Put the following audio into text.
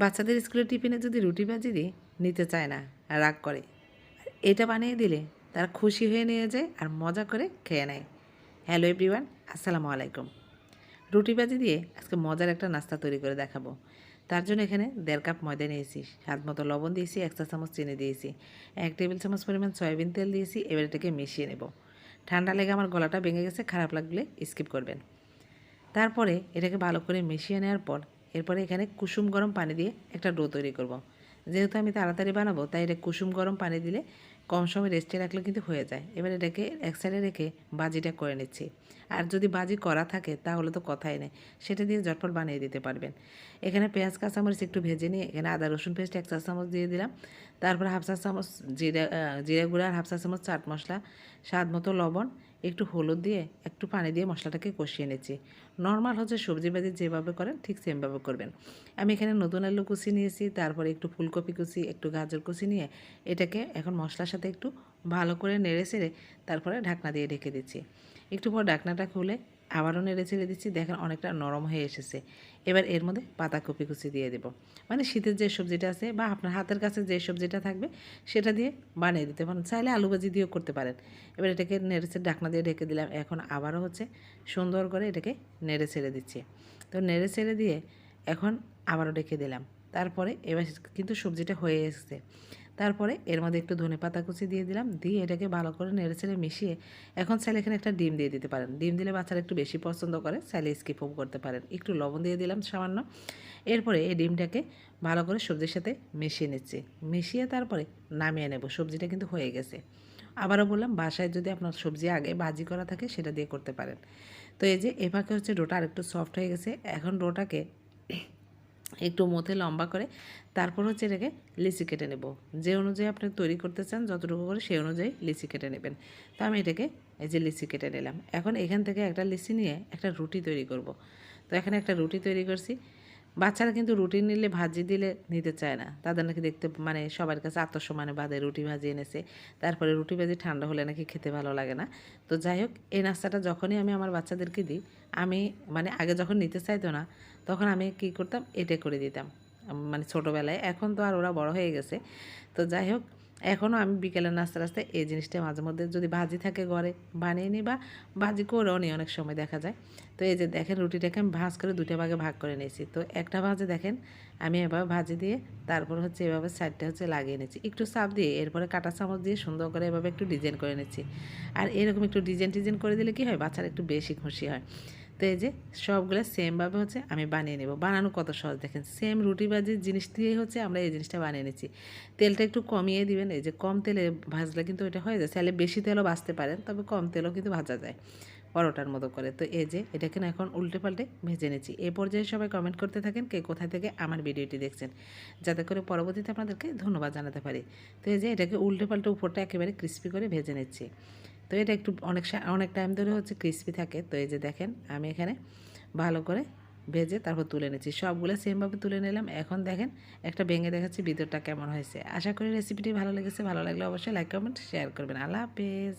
বাচ্চাদের স্কুলের টিফিনে যদি রুটি ভাজি দিই, নিতে চায় না রাগ করে। এটা বানিয়ে দিলে তারা খুশি হয়ে নিয়ে যায় আর মজা করে খেয়ে নেয়। হ্যালো এভরিওয়ান, আসসালামু আলাইকুম। রুটি ভাজি দিয়ে আজকে মজার একটা নাস্তা তৈরি করে দেখাবো। তার জন্য এখানে দেড় কাপ ময়দা নিয়েছি, স্বাদ মতো লবণ দিয়েছি, এক চা চামচ চিনি দিয়েছি, এক টেবিল চামচ পরিমাণ সয়াবিন তেল দিয়েছি, এবার এটাকে মিশিয়ে নেব। ঠান্ডা লেগে আমার গলাটা ভেঙে গেছে, খারাপ লাগলে স্কিপ করবেন। তারপরে এটাকে ভালো করে মিশিয়ে নেওয়ার পর এরপরে এখানে কুসুম গরম পানি দিয়ে একটা ডো তৈরি করব। যেহেতু আমি তাড়াতাড়ি বানাবো, তাই এটা কুসুম গরম পানি দিলে কম সময় রেস্টে রাখলে কিন্তু হয়ে যায়। এবার এটাকে এক সাইডে রেখে বাজিটা করে নিচ্ছি। আর যদি বাজি করা থাকে, তাহলে তো কথাই নেই। সেটা দিয়ে ঝটপট বানিয়ে দিতে পারবেন। এখানে পেঁয়াজ, কাঁচামরিচ একটু ভেজে নিয়ে এখানে আদা, রসুন পেস্ট, এক চা চামচ দিয়ে দিলাম। তারপর হাফ চা চামচ জিরা জিরা গুঁড়া আর হাফ চা চামচ চাট মশলা, স্বাদ মতো লবণ একটু হলুদ দিয়ে, একটু পানি দিয়ে মশলাটাকে কষিয়ে নিচ্ছি। নর্মাল হচ্ছে সবজি ভাজি যেভাবে করেন, ঠিক সেমভাবে করবেন। আমি এখানে নতুন আলু কুচি নিয়েছি, তারপরে একটু ফুলকপি কুচি, একটু গাজর কুচি নিয়ে এটাকে এখন মশলার সাথে একটু ভালো করে নেড়ে সেড়ে তারপরে ঢাকনা দিয়ে ঢেকে দিচ্ছি। একটু পর ঢাকনাটা খুলে আবারও নেড়ে ছেড়ে দিচ্ছি, দেখেন অনেকটা নরম হয়ে এসেছে। এবার এর মধ্যে পাতাকপি কুচি দিয়ে দেবো। মানে শীতের যে সবজিটা আছে বা আপনার হাতের কাছে যে সবজিটা থাকবে, সেটা দিয়ে বানিয়ে দিতে পারেন। চাইলে আলু ভাজি দিয়েও করতে পারেন। এবার এটাকে নেড়ে ছেড়ে ঢাকনা দিয়ে ঢেকে দিলাম। এখন আবারও হচ্ছে সুন্দর করে এটাকে নেড়ে ছেড়ে দিচ্ছি। তো নেড়ে ছেড়ে দিয়ে এখন আবারও ঢেকে দিলাম। তারপরে এবার কিন্তু সবজিটা হয়ে এসেছে। তারপরে এর মধ্যে একটু ধনে পাতা কুচি দিয়ে দিলাম, দিয়ে এটাকে ভালো করে নেড়ে ছেড়ে মিশিয়ে এখন চাইলে এখানে একটা ডিম দিয়ে দিতে পারেন। ডিম দিলে বাচ্চারা একটু বেশি পছন্দ করে, চাইলে স্কিপও করতে পারেন। একটু লবণ দিয়ে দিলাম সামান্য। এরপরে এই ডিমটাকে ভালো করে সবজির সাথে মিশিয়ে নিচ্ছি। মিশিয়ে তারপরে নামিয়ে নেব, সবজিটা কিন্তু হয়ে গেছে। আবারও বললাম, বাসায় যদি আপনার সবজি আগে ভাজি করা থাকে সেটা দিয়ে করতে পারেন। তো এই যে এভাবে হচ্ছে ডোটা আরেকটু সফট হয়ে গেছে। এখন ডোটাকে একটু মথে লম্বা করে, তারপর হচ্ছে এটাকে লিচি কেটে নেব। যে অনুযায়ী আপনি তৈরি করতে চান, যতটুকু করে সেই অনুযায়ী লিচি কেটে নেবেন। তো আমি এটাকে এই যে লিচি কেটে নিলাম। এখন এখান থেকে একটা লিচি নিয়ে একটা রুটি তৈরি করব। তো এখানে একটা রুটি তৈরি করছি। বাচ্চারা কিন্তু রুটি নিলে, ভাজি দিলে নিতে চায় না। তাদের নাকি দেখতে মানে সবার কাছে আত্মসম্মানে বাদে রুটি ভাজি এনেছে। তারপরে রুটি ভাজি ঠান্ডা হলে নাকি খেতে ভালো লাগে না। তো যাই হোক, এই নাস্তাটা যখনই আমি আমার বাচ্চাদেরকে দিই, আমি মানে আগে যখন নিতে চাইতো না, তখন আমি কি করতাম এটা করে দিতাম। মানে ছোটোবেলায়, এখন তো আর ওরা বড় হয়ে গেছে। তো যাই হোক এখনও আমি বিকেলে নাস্তা রাস্তায় এই জিনিসটা মাঝে মধ্যে যদি ভাজি থাকে ঘরে, বানিয়ে নিই বা ভাজি করেও নিই, অনেক সময় দেখা যায়। তো এই যে দেখেন রুটিটাকে আমি ভাজ করে দুটো ভাগে ভাগ করে নিয়েছি। তো একটা ভাজে দেখেন, আমি এভাবে ভাজি দিয়ে তারপর হচ্ছে এভাবে সাইডটা হচ্ছে লাগিয়ে নিচ্ছি একটু চাপ দিয়ে এরপরে কাটা চামচ দিয়ে সুন্দর করে এভাবে একটু ডিজাইন করে নিচ্ছি। আর এরকম একটু ডিজাইন টিজাইন করে দিলে কি হয়? বাচ্চারা একটু বেশি খুশি হয়। তো এই যে সবগুলো সেমভাবে হচ্ছে আমি বানিয়ে নেব। বানানো কত সহজ দেখেন সেম রুটি বাজির জিনিস দিয়েই হচ্ছে আমরা এই জিনিসটা বানিয়ে নিচ্ছি। তেলটা একটু কমিয়ে দিবেন, এই যে কম তেলে ভাজলে কিন্তু এটা হয়ে যায়। চাইলে বেশি তেলও ভাজতে পারেন, তবে কম তেলও কিন্তু ভাজা যায় পরোটার মতো করে। তো এই যে এটাকে না এখন উল্টে পাল্টে ভেজে নিচ্ছি। এ পর্যায়ে সবাই কমেন্ট করতে থাকেন কে কোথায় থেকে আমার ভিডিওটি দেখছেন। যাতে করে পরবর্তীতে আপনাদেরকে ধন্যবাদ জানাতে পারি। তো এই যে এটাকে উল্টে পাল্টে উপরটা একেবারে ক্রিস্পি করে ভেজে নিচ্ছি। এটা একটু অনেক অনেক টাইম ধরে হচ্ছে ক্রিসপি থাকে। তো এই যে দেখেন, আমি এখানে ভালো করে ভেজে তারপর তুলে নিচ্ছি। সবগুলো সেমভাবে তুলে নিলাম। এখন দেখেন, একটা ভেঙে দেখাচ্ছি ভিতরটা কেমন হয়েছে। আশা করি রেসিপিটি ভালো লেগেছে। ভালো লাগলে অবশ্যই লাইক কমেন্ট শেয়ার করবেন। আল্লাহ হাফেজ।